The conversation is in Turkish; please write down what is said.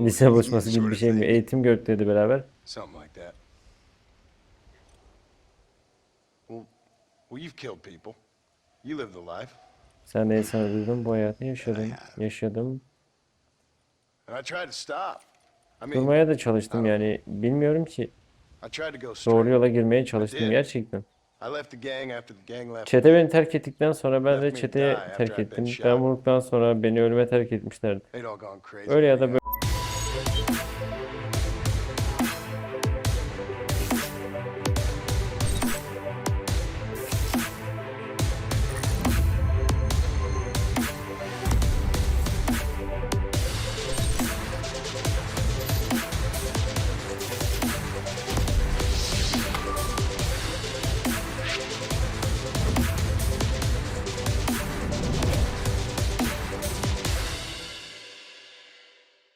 Lise buluşması gibi bir şey mi? Eğitim gökleri beraber. Something like that. Well, well, you've killed people. You lived the life. Sen de insan öldürdün. Bu hayatı yaşadım. Yaşadım. And I tried to stop. I mean, Durmaya da çalıştım yani. Bilmiyorum ki. Doğru yola girmeye çalıştım gerçekten. Çete beni terk ettikten sonra ben de çeteye terk ettim. Ben vurduktan sonra beni ölüme terk etmişlerdi. Öyle ya da anyhow.